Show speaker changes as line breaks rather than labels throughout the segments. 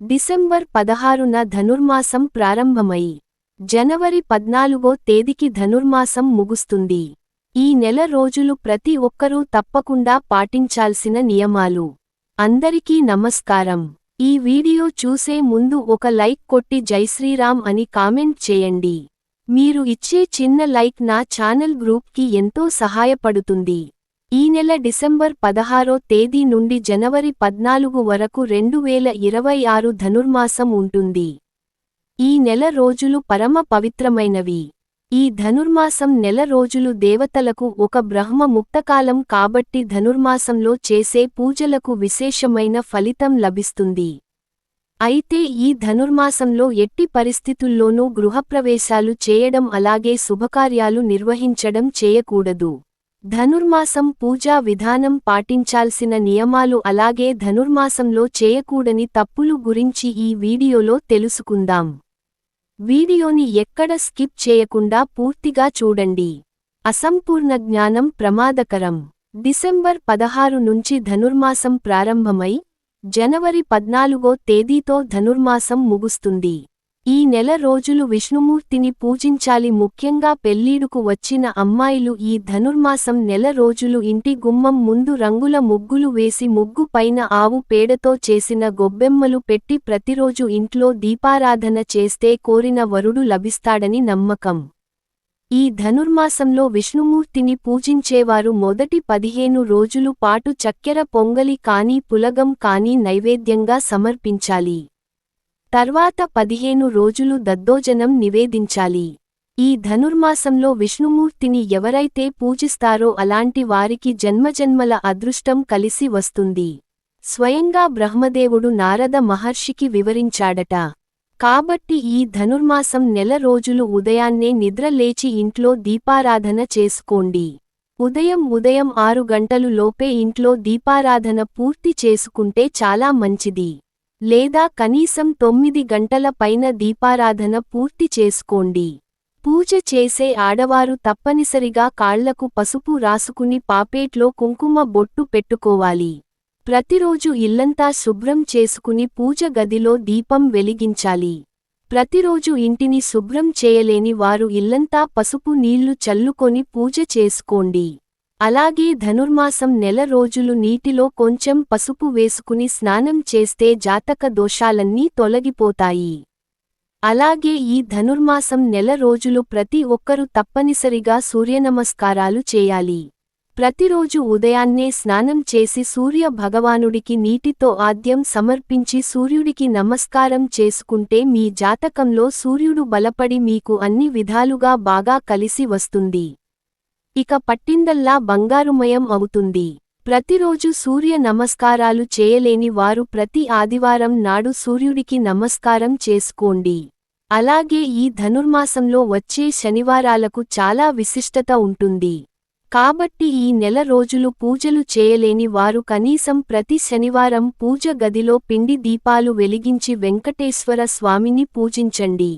December పదహారున ధనుర్మాసం ప్రారంభమై జనవరి పద్నాలుగో తేదీకి ధనుర్మాసం ముగుస్తుంది. ఈ నెల రోజులు ప్రతి ఒక్కరూ తప్పకుండా పాటించాల్సిన నియమాలు. అందరికీ నమస్కారం. ఈ వీడియో చూసే ముందు ఒక లైక్ కొట్టి జైశ్రీరామ్ అని కామెంట్ చేయండి. మీరు ఇచ్చే చిన్న లైక్ నా ఛానల్ గ్రూప్కి ఎంతో సహాయపడుతుంది. ఈ నెల డిసెంబర్ పదహారో తేదీ నుండి జనవరి పద్నాలుగు వరకు రెండు వేల ఇరవై ఆరు ధనుర్మాసం ఉంటుంది. ఈ నెల రోజులు పరమ పవిత్రమైనవి. ఈ ధనుర్మాసం నెల రోజులు దేవతలకు ఒక బ్రహ్మ ముక్తకాలం కాబట్టి ధనుర్మాసంలో చేసే పూజలకు విశేషమైన ఫలితం లభిస్తుంది. అయితే ఈ ధనుర్మాసంలో ఎట్టి పరిస్థితుల్లోనూ గృహప్రవేశాలు చేయడం అలాగే శుభకార్యాలు నిర్వహించడం చేయకూడదు. ధనుర్మాసం పూజా విధానం పాటించాల్సిన నియమాలు అలాగే ధనుర్మాసంలో చేయకూడని తప్పులు గురించి ఈ వీడియోలో తెలుసుకుందాం. వీడియోని ఎక్కడ స్కిప్ చేయకుండా పూర్తిగా చూడండి. అసంపూర్ణ జ్ఞానం ప్రమాదకరం. డిసెంబర్ పదహారు నుంచి ధనుర్మాసం ప్రారంభమై జనవరి పద్నాలుగో తేదీతో ధనుర్మాసం ముగుస్తుంది. ఈ నెల రోజులు విష్ణుమూర్తిని పూజించాలి. ముఖ్యంగా పెళ్ళీడుకు వచ్చిన అమ్మాయిలు ఈ ధనుర్మాసం నెల రోజులు ఇంటి గుమ్మం ముందు రంగుల ముగ్గులు వేసి ముగ్గు పైన ఆవు పేడతో చేసిన గొబ్బెమ్మలు పెట్టి ప్రతిరోజు ఇంట్లో దీపారాధన చేస్తే కోరిన వరుడు లభిస్తాడని నమ్మకం. ఈ ధనుర్మాసంలో విష్ణుమూర్తిని పూజించేవారు మొదటి పదిహేను రోజులు పాటు చక్కెర పొంగలి కానీ పులగం కానీ నైవేద్యంగా సమర్పించాలి. తర్వాత పదిహేను రోజులు దద్దోజనం నివేదించాలి. ఈ ధనుర్మాసంలో విష్ణుమూర్తిని ఎవరైతే పూజిస్తారో అలాంటి వారికి జన్మజన్మల అదృష్టం కలిసి వస్తుంది. స్వయంగా బ్రహ్మదేవుడు నారద మహర్షికి వివరించాడట. కాబట్టి ఈ ధనుర్మాసం నెల రోజులు ఉదయాన్నే నిద్ర లేచి ఇంట్లో దీపారాధన చేసుకోండి. ఉదయం ఉదయం ఆరు గంటలు లోపే ఇంట్లో దీపారాధన పూర్తి చేసుకుంటే చాలా మంచిది. లేదా కనీసం తొమ్మిది గంటల పైన దీపారాధన పూర్తి చేసుకోండి. పూజ చేసే ఆడవారు తప్పనిసరిగా కాళ్ళకు పసుపు రాసుకుని పాపేట్లో కుంకుమ బొట్టు పెట్టుకోవాలి. ప్రతిరోజు ఇల్లంతా శుభ్రం చేసుకుని పూజ గదిలో దీపం వెలిగించాలి. ప్రతిరోజు ఇంటిని శుభ్రం చేయలేని వారు ఇల్లంతా పసుపు నీళ్ళు చల్లుకొని పూజ చేసుకోండి. అలాగే ధనుర్మాసం నెల రోజులు నీటిలో కొంచెం పసుపు వేసుకుని స్నానం చేస్తే జాతక దోషాలన్నీ తొలగిపోతాయి. అలాగే ఈ ధనుర్మాసం నెల రోజులు ప్రతి ఒక్కరూ తప్పనిసరిగా సూర్యనమస్కారాలు చేయాలి. ప్రతిరోజు ఉదయాన్నే స్నానం చేసి సూర్య భగవానుడికి నీటితో ఆద్యం సమర్పించి సూర్యుడికి నమస్కారం చేసుకుంటే మీ జాతకంలో సూర్యుడు బలపడి మీకు అన్ని విధాలుగా బాగా కలిసి వస్తుంది. ఇక పట్టిందల్లా బంగారుమయం అవుతుంది. ప్రతిరోజు సూర్య నమస్కారాలు చేయలేని వారు ప్రతి ఆదివారం నాడు సూర్యుడికి నమస్కారం చేసుకోండి. అలాగే ఈ ధనుర్మాసంలో వచ్చే శనివారాలకు చాలా విశిష్టత ఉంటుంది. కాబట్టి ఈ నెల రోజులు పూజలు చేయలేని వారు కనీసం ప్రతి శనివారం పూజ గదిలో పిండి దీపాలు వెలిగించి వెంకటేశ్వర స్వామిని పూజించండి.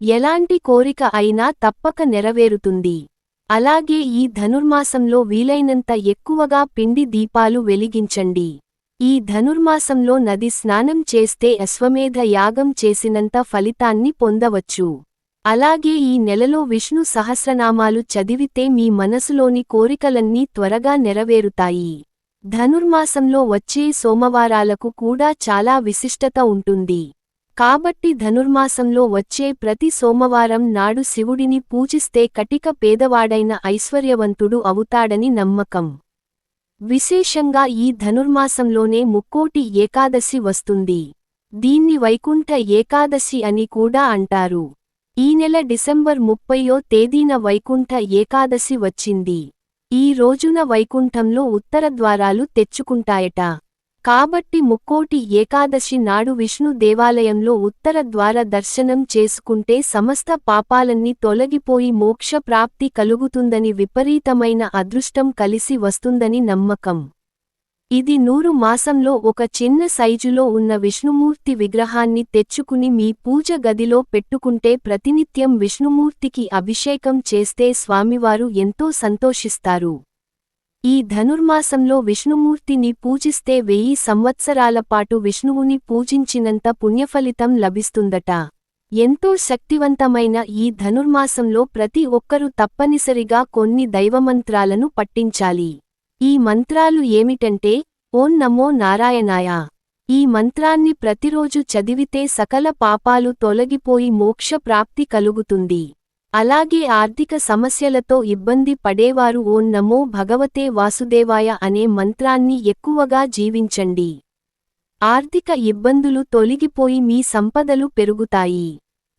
ఎలాంటి కోరిక అయినా తప్పక నెరవేరుతుంది. అలాగే ఈ ధనుర్మాసంలో వీలైనంత ఎక్కువగా పిండి దీపాలు వెలిగించండి. ఈ ధనుర్మాసంలో నది స్నానం చేస్తే అశ్వమేధ యాగం చేసినంత ఫలితాన్ని పొందవచ్చు. అలాగే ఈ నెలలో విష్ణు సహస్రనామాలు చదివితే మీ మనసులోని కోరికలన్నీ త్వరగా నెరవేరుతాయి. ధనుర్మాసంలో వచ్చే సోమవారాలకు కూడా చాలా విశిష్టత ఉంటుంది. కాబట్టి ధనుర్మాసంలో వచ్చే ప్రతి సోమవారం నాడు శివుడిని పూజిస్తే కటిక పేదవాడైన ఐశ్వర్యవంతుడు అవుతాడని నమ్మకం. విశేషంగా ఈ ధనుర్మాసంలోనే ముక్కోటి ఏకాదశి వస్తుంది. దీన్ని వైకుంఠ ఏకాదశి అని కూడా అంటారు. ఈ నెల డిసెంబర్ ముప్పయో తేదీన వైకుంఠ ఏకాదశి వచ్చింది. ఈ రోజున వైకుంఠంలో ఉత్తర ద్వారాలు తెచ్చుకుంటాయట. కాబట్టి ముక్కోటి ఏకాదశి నాడు విష్ణు దేవాలయంలో ఉత్తర ద్వార దర్శనం చేసుకుంటే సమస్త పాపాలన్నీ తొలగిపోయి మోక్ష ప్రాప్తి కలుగుతుందని విపరీతమైన అదృష్టం కలిసి వస్తుందని నమ్మకం. ఇది నూరు మాసంలో ఒక చిన్న సైజులో ఉన్న విష్ణుమూర్తి విగ్రహాన్ని తెచ్చుకుని మీ పూజ గదిలో పెట్టుకుంటే ప్రతినిత్యం విష్ణుమూర్తికి అభిషేకం చేస్తే స్వామివారు ఎంతో సంతోషిస్తారు. ఈ ధనుర్మాసంలో విష్ణుమూర్తిని పూజిస్తే వెయ్యి సంవత్సరాల పాటు విష్ణువుని పూజించినంత పుణ్యఫలితం లభిస్తుందట. ఎంతో శక్తివంతమైన ఈ ధనుర్మాసంలో ప్రతి ఒక్కరూ తప్పనిసరిగా కొన్ని దైవమంత్రాలను పట్టించాలి ఈ మంత్రాలు ఏమిటంటే ఓం నమో నారాయణాయ. ఈ మంత్రాన్ని ప్రతిరోజు చదివితే సకల పాపాలు తొలగిపోయి మోక్ష ప్రాప్తి కలుగుతుంది. అలాగే ఆర్థిక సమస్యలతో ఇబ్బంది పడేవారు ఓ నమో భగవతే వాసుదేవాయ అనే మంత్రాన్ని ఎక్కువగా జీవించండి. ఆర్థిక ఇబ్బందులు తొలగిపోయి మీ సంపదలు పెరుగుతాయి.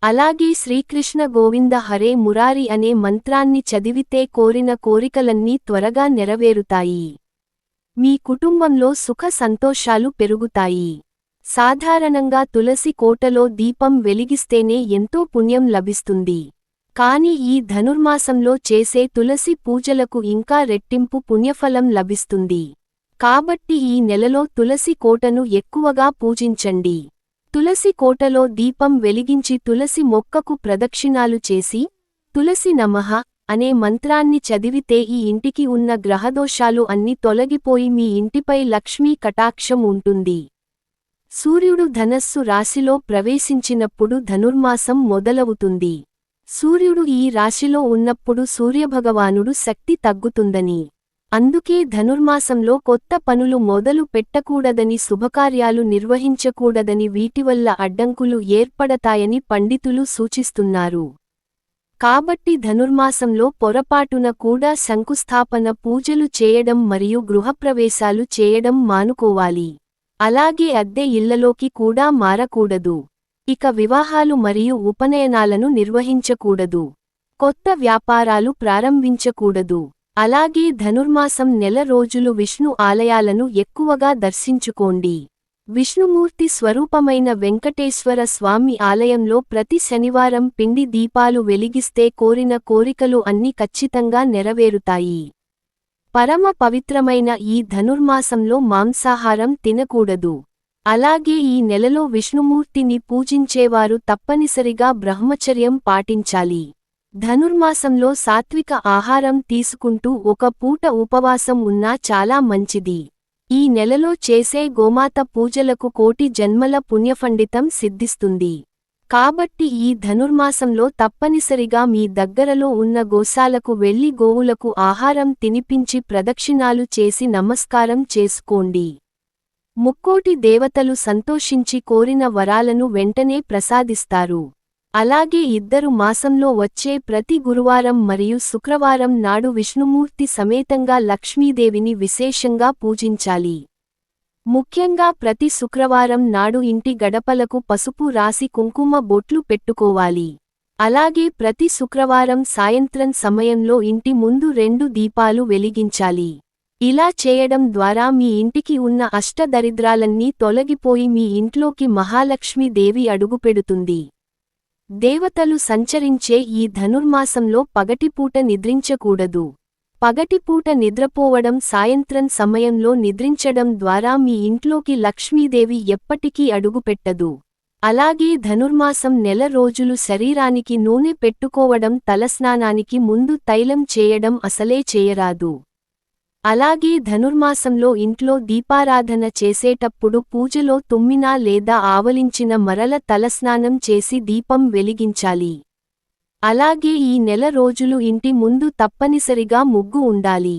అలాగే శ్రీకృష్ణ గోవింద హరే మురారి అనే మంత్రాన్ని చదివితే కోరిన కోరికలన్నీ త్వరగా నెరవేరుతాయి. మీ కుటుంబంలో సుఖ సంతోషాలు పెరుగుతాయి. సాధారణంగా తులసి కోటలో దీపం వెలిగిస్తేనే ఎంతో పుణ్యం లభిస్తుంది. కాని ఈ ధనుర్మాసంలో చేసే తులసి పూజలకు ఇంకా రెట్టింపు పుణ్యఫలం లభిస్తుంది. కాబట్టి ఈ నెలలో తులసి కోటను ఎక్కువగా పూజించండి. తులసి కోటలో దీపం వెలిగించి తులసి మొక్కకు ప్రదక్షిణాలు చేసి తులసి నమః అనే మంత్రాన్ని చదివితే ఈ ఇంటికి ఉన్న గ్రహదోషాలు అన్ని తొలగిపోయి మీ ఇంటిపై లక్ష్మీ కటాక్షం ఉంటుంది. సూర్యుడు ధనస్సు రాశిలో ప్రవేశించినప్పుడు ధనుర్మాసం మొదలవుతుంది. సూర్యుడు ఈ రాశిలో ఉన్నప్పుడు సూర్యభగవానుడు శక్తి తగ్గుతుందని. అందుకే ధనుర్మాసంలో కొత్త పనులు మొదలు పెట్టకూడదని శుభకార్యాలు నిర్వహించకూడదని వీటివల్ల అడ్డంకులు ఏర్పడతాయని పండితులు సూచిస్తున్నారు. కాబట్టి ధనుర్మాసంలో పొరపాటున కూడా శంకుస్థాపన పూజలు చేయడం మరియు గృహప్రవేశాలు చేయడం మానుకోవాలి. అలాగే అద్దె ఇళ్ళలోకి కూడా మారకూడదు. ఇక వివాహాలు మరియు ఉపనయనాలను నిర్వహించకూడదు. కొత్త వ్యాపారాలు ప్రారంభించకూడదు. అలాగే ధనుర్మాసం నెల రోజులు విష్ణు ఆలయాలను ఎక్కువగా దర్శించుకోండి. విష్ణుమూర్తి స్వరూపమైన వెంకటేశ్వర స్వామి ఆలయంలో ప్రతి శనివారం పిండి దీపాలు వెలిగిస్తే కోరిన కోరికలు అన్ని ఖచ్చితంగా నెరవేరుతాయి. పరమ పవిత్రమైన ఈ ధనుర్మాసంలో మాంసాహారం తినకూడదు. అలాగే ఈ నెలలో విష్ణుమూర్తిని పూజించేవారు తప్పనిసరిగా బ్రహ్మచర్యం పాటించాలి. ధనుర్మాసంలో సాత్విక ఆహారం తీసుకుంటూ ఒక పూట ఉపవాసం ఉన్నా చాలా మంచిది. ఈ నెలలో చేసే గోమాత పూజలకు కోటి జన్మల పుణ్యఫండితం సిద్ధిస్తుంది. కాబట్టి ఈ ధనుర్మాసంలో తప్పనిసరిగా మీ దగ్గరలో ఉన్న గోశాలకు వెళ్ళి గోవులకు ఆహారం తినిపించి ప్రదక్షిణాలు చేసి నమస్కారం చేసుకోండి. ముక్కోటి దేవతలు సంతోషించి కోరిన వరాలను వెంటనే ప్రసాదిస్తారు. అలాగే ఇద్దరు మాసంలో వచ్చే ప్రతి గురువారం మరియు శుక్రవారం నాడు విష్ణుమూర్తి సమేతంగా లక్ష్మీదేవిని విశేషంగా పూజించాలి. ముఖ్యంగా ప్రతి శుక్రవారం నాడు ఇంటి గడపలకు పసుపు రాసి కుంకుమ బొట్లు పెట్టుకోవాలి. అలాగే ప్రతి శుక్రవారం సాయంత్రం సమయంలో ఇంటి ముందు రెండు దీపాలు వెలిగించాలి. ఇలా చేయడం ద్వారా మీ ఇంటికి ఉన్న అష్టదరిద్రాలన్నీ తొలగిపోయి మీ ఇంట్లోకి మహాలక్ష్మీదేవి అడుగుపెడుతుంది. దేవతలు సంచరించే ఈ ధనుర్మాసంలో పగటిపూట నిద్రించకూడదు. పగటిపూట నిద్రపోవడం సాయంత్రం సమయంలో నిద్రించడం ద్వారా మీ ఇంట్లోకి లక్ష్మీదేవి ఎప్పటికీ అడుగుపెట్టదు. అలాగే ధనుర్మాసం నెల రోజులు శరీరానికి నూనె పెట్టుకోవడం తలస్నానానికి ముందు తైలం చేయడం అసలే చేయరాదు. అలాగే ధనుర్మాసంలో ఇంట్లో దీపారాధన చేసేటప్పుడు పూజలో తుమ్మినా లేదా ఆవలించిన మరల తలస్నానం చేసి దీపం వెలిగించాలి. అలాగే ఈ నెల రోజులు ఇంటి ముందు తప్పనిసరిగా ముగ్గు ఉండాలి.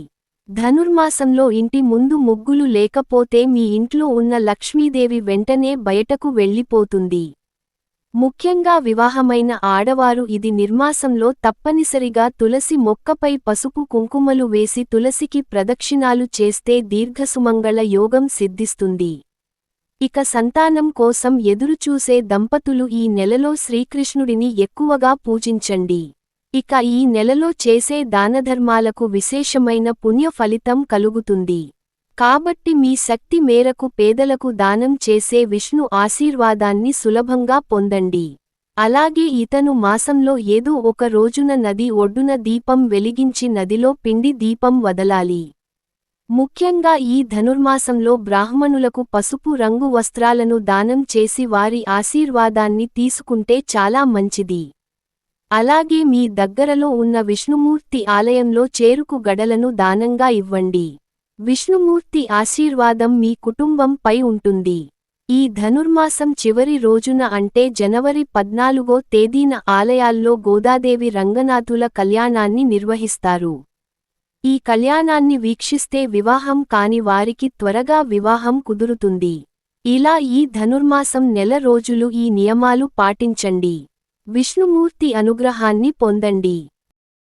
ధనుర్మాసంలో ఇంటి ముందు ముగ్గులు లేకపోతే మీ ఇంట్లో ఉన్న లక్ష్మీదేవి వెంటనే బయటకు వెళ్ళిపోతుంది. ముఖ్యంగా వివాహమైన ఆడవారు ఇది నిర్మాసంలో తప్పనిసరిగా తులసి మొక్కపై పసుపు కుంకుమలు వేసి తులసికి ప్రదక్షిణాలు చేస్తే దీర్ఘసుమంగళ యోగం సిద్ధిస్తుంది. ఇక సంతానం కోసం ఎదురుచూసే దంపతులు ఈ నెలలో శ్రీకృష్ణుడిని ఎక్కువగా పూజించండి. ఇక ఈ నెలలో చేసే దానధర్మాలకు విశేషమైన పుణ్య ఫలితం కలుగుతుంది. కాబట్టి మీ శక్తి మేరకు పేదలకు దానం చేసే విష్ణు ఆశీర్వాదాన్ని సులభంగా పొందండి. అలాగే ఇతను మాసంలో ఏదో ఒక రోజున నది ఒడ్డున దీపం వెలిగించి నదిలో పిండి దీపం వదలాలి. ముఖ్యంగా ఈ ధనుర్మాసంలో బ్రాహ్మణులకు పసుపు రంగు వస్త్రాలను దానం చేసి వారి ఆశీర్వాదాన్ని తీసుకుంటే చాలా మంచిది. అలాగే మీ దగ్గరలో ఉన్న విష్ణుమూర్తి ఆలయంలో చేరుకు గడలను దానంగా ఇవ్వండి. విష్ణుమూర్తి ఆశీర్వాదం మీ కుటుంబంపై ఉంటుంది. ఈ ధనుర్మాసం చివరి రోజున అంటే జనవరి పద్నాలుగో తేదీన ఆలయాల్లో గోదాదేవి రంగనాథుల కళ్యాణాన్ని నిర్వహిస్తారు. ఈ కళ్యాణాన్ని వీక్షిస్తే వివాహం కాని వారికి త్వరగా వివాహం కుదురుతుంది. ఇలా ఈ ధనుర్మాసం నెల రోజులు ఈ నియమాలు పాటించండి. విష్ణుమూర్తి అనుగ్రహాన్ని పొందండి.